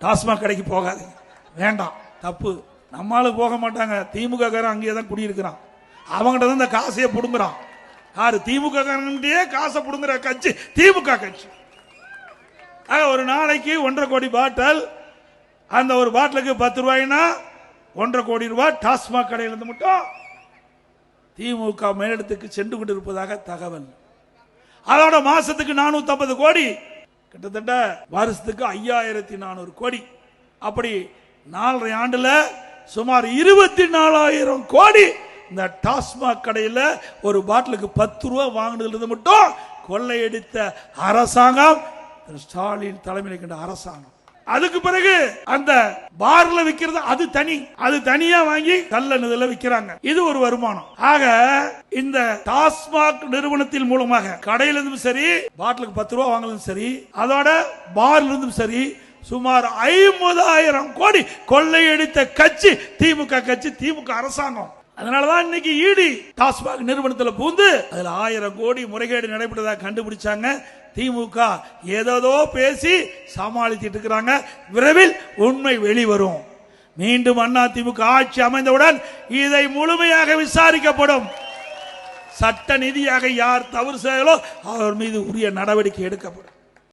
டாஸ்மாக் கடைக்கு போகாதீங்க. வேண்டாம். தப்பு. நம்மளும் போக மாட்டாங்க. திமுக காரன் அங்கேயே தான் குடியிருக்கிறான். அவங்ககிட்ட தான் இந்த காசையே பிடுங்குறான். யாரு? திமுக காரன்கிட்டயே காசை பிடுங்குற கட்சி திமுக கட்சி. ஆக ஒரு நாளைக்கு ஒன்றரை கோடி பாட்டில் அந்த ஒரு பாட்டிலுக்கு பத்து ரூபாய்னா ஒன்றரை கோடி ரூபாய் டாஸ்மாக் கடையிலிருந்து மட்டும் திமுக மேலிடத்துக்கு சென்று கொண்டிருப்பதாக தகவல். அதோட மாசத்துக்கு நானூத்தி கோடி கிட்டத்தட்ட வருஷத்துக்கு ஐயாயிரத்தி நானூறு கோடி. அப்படி நாலரை ஆண்டுல சுமார் இருபத்தி நாலாயிரம் கோடி இந்த டாஸ்மாக் கடையில் ஒரு பாட்டிலுக்கு பத்து ரூபா வாங்கினது மட்டும் கொள்ளையடித்த அரசாங்கம் ஸ்டாலின் தலைமையில் இருக்கின்ற அரசாங்கம். அதுக்கு பிறகு அந்த பார்ல விக்கிறது அது தனி. அது தனியா வாங்கி கல்ல இதுல விக்கிறாங்க. இது ஒரு வருமானம். ஆக இந்த டாஸ்மாக் நிறுவனத்தின் மூலமாக கடையில இருந்தும் சரி பாட்டிலுக்கு பத்து ரூபா வாங்கலும் சரி அதோட பார்ல இருந்தும் சரி சுமார் ஐம்பதாயிரம் கோடி கொள்ளையடித்த கட்சி திமுக கட்சி திமுக அரசாங்கம். அதனாலதான் இன்னைக்கு ஈடி டாஸ்மாக் நிறுவனத்தில் பூந்து அதுல ஆயிரம் கோடி முறைகேடு நடைபெற்றதாக கண்டுபிடிச்சாங்க. திமுக ஏதோ பேசி சமாளித்துட்டு இருக்கிறாங்க. விரைவில் உண்மை வெளிவரும். மீண்டும் அண்ணா திமுக ஆட்சி அமைந்தவுடன் இதை முழுமையாக விசாரிக்கப்படும். சட்ட நிதியாக யார் தவறு செய்யலோ அவர் மீது உரிய நடவடிக்கை எடுக்கப்படும்.